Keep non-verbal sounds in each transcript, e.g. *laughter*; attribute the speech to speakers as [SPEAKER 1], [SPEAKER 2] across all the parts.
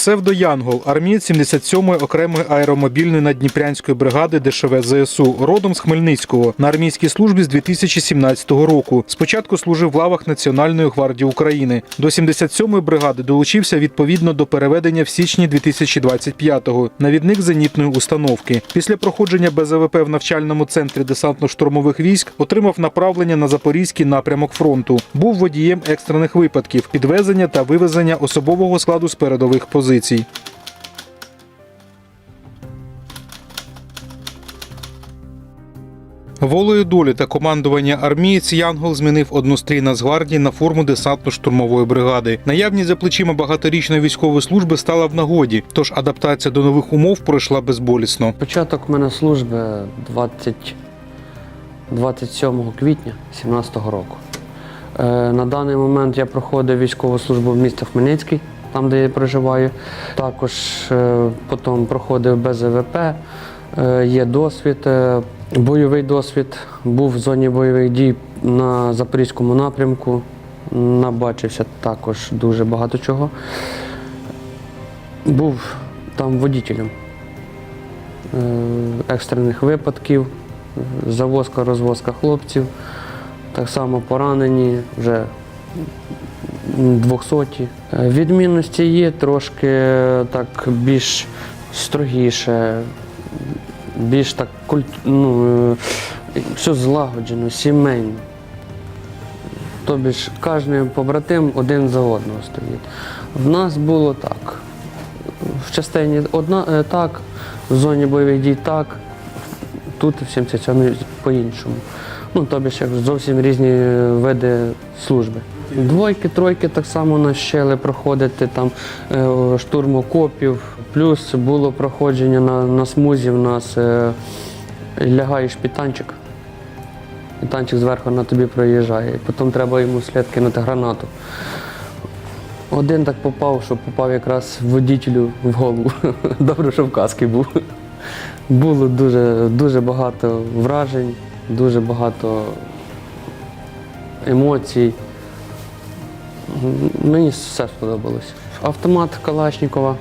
[SPEAKER 1] Псевдо Янгол, армієць 77-ї окремої аеромобільної наддніпрянської бригади ДШВ ЗСУ, родом з Хмельницького на армійській службі з 2017 року. Спочатку служив в лавах Національної гвардії України. До 77-ї бригади долучився відповідно до переведення в січні 2025-го. Навідник зенітної установки. Після проходження БЗВП в навчальному центрі десантно-штурмових військ отримав направлення на запорізький напрямок фронту. Був водієм екстрених випадків, підвезення та вивезення особового складу з передових позицій. Волею долі та командування армієць Янгол змінив однострій Нацгвардії на форму десантно-штурмової бригади. Наявність за плечима багаторічної військової служби стала в нагоді, тож адаптація до нових умов пройшла безболісно.
[SPEAKER 2] Початок в мене служби 20, 27 квітня 2017 року. Е, на даний момент я проходив військову службу в місті Хмельницький, там де я проживаю. Також е, потім проходив БЗВП, е, є досвід, е, бойовий досвід. Був в зоні бойових дій на Запорізькому напрямку. Набачився також дуже багато чого. Був там водітелем е, екстрених випадків, завозка, розвозка хлопців, так само поранені, вже двохсоті. Е, Відмінності є трошки е, так більш строгіше, більш так культ, ну, е, все злагоджено, сімейно. Тобі ж кожен побратим один за одного стоїть. В нас було так. В частині одна так, в зоні бойових дій так, тут в 77 по-іншому. Ну, тобі ж як зовсім різні види служби. Двойки, тройки так само нас вчили проходити, там е, штурм окопів. Плюс було проходження на, на смузі в нас е, лягаєш під танчик. І танчик зверху на тобі проїжджає. Потім треба йому слід кинути гранату. Один так попав, що попав якраз водітелю в голову. *laughs* Добре, що в каски був. Було дуже, дуже багато вражень, дуже багато емоцій. Мені все сподобалось. Автомат Калашнікова,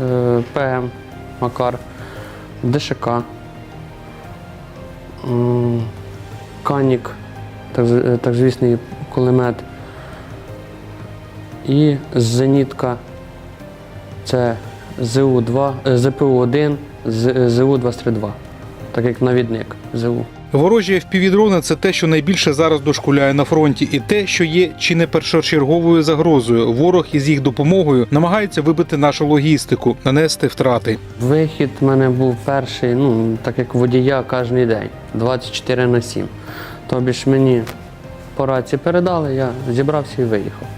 [SPEAKER 2] е, ПМ, Макар, ДШК, Канік, так, з- е, так звісний кулемет. І зенітка це ЗУ-2, е, ЗПУ-1, е, ЗУ-232, так як навідник ЗУ.
[SPEAKER 1] Ворожі FPV-дрони – це те, що найбільше зараз дошкуляє на фронті, і те, що є чи не першочерговою загрозою. Ворог із їх допомогою намагається вибити нашу логістику, нанести втрати.
[SPEAKER 2] Вихід в мене був перший, ну, так як водія кожен день, 24 на 7. Тобі ж мені по раці передали, я зібрався і виїхав.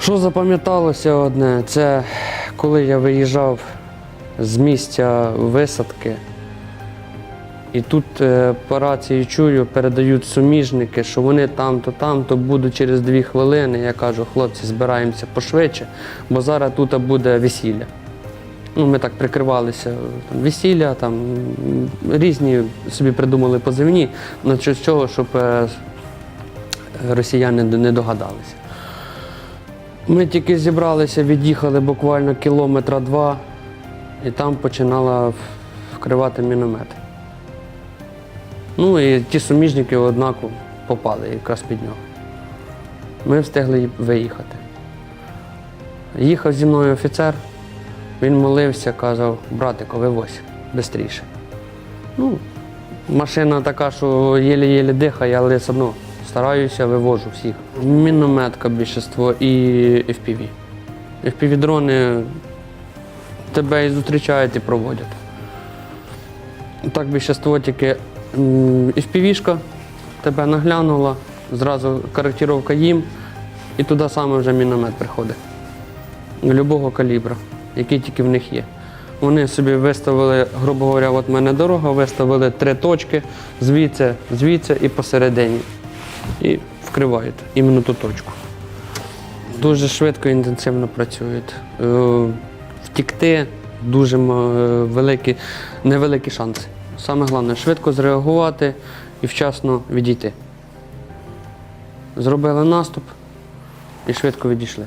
[SPEAKER 2] Що запам'яталося одне, це коли я виїжджав з місця висадки, і тут е, по рації чую, передають суміжники, що вони там-то, там-то будуть через дві хвилини. Я кажу, хлопці, збираємося пошвидше, бо зараз тут буде весілля. Ну, ми так прикривалися там, весілля, там різні собі придумали позивні, на з чого, щоб е, росіяни не догадалися. Ми тільки зібралися, від'їхали буквально кілометра два, і там починала вкривати міномет. Ну і ті суміжники однаково попали якраз під нього. Ми встигли виїхати. Їхав зі мною офіцер, він молився, казав, братику, вивозь швидше. Ну, машина така, що єле-єле дихає, але все одно стараюся, вивожу всіх. Мінометка більшіство і FPV. FPV-дрони тебе і зустрічають, і проводять. Так більшіство тільки FPV-шка тебе наглянула, зразу коректировка їм, і туди саме вже міномет приходить любого калібра, який тільки в них є. Вони собі виставили, грубо говоря, от мене дорога, виставили три точки звідси, звідси і посередині. І вкривають іменно ту точку. Дуже швидко і інтенсивно працюють. Е, Втікти дуже е, великі, невеликі шанси. Саме головне швидко зреагувати і вчасно відійти. Зробили наступ і швидко відійшли.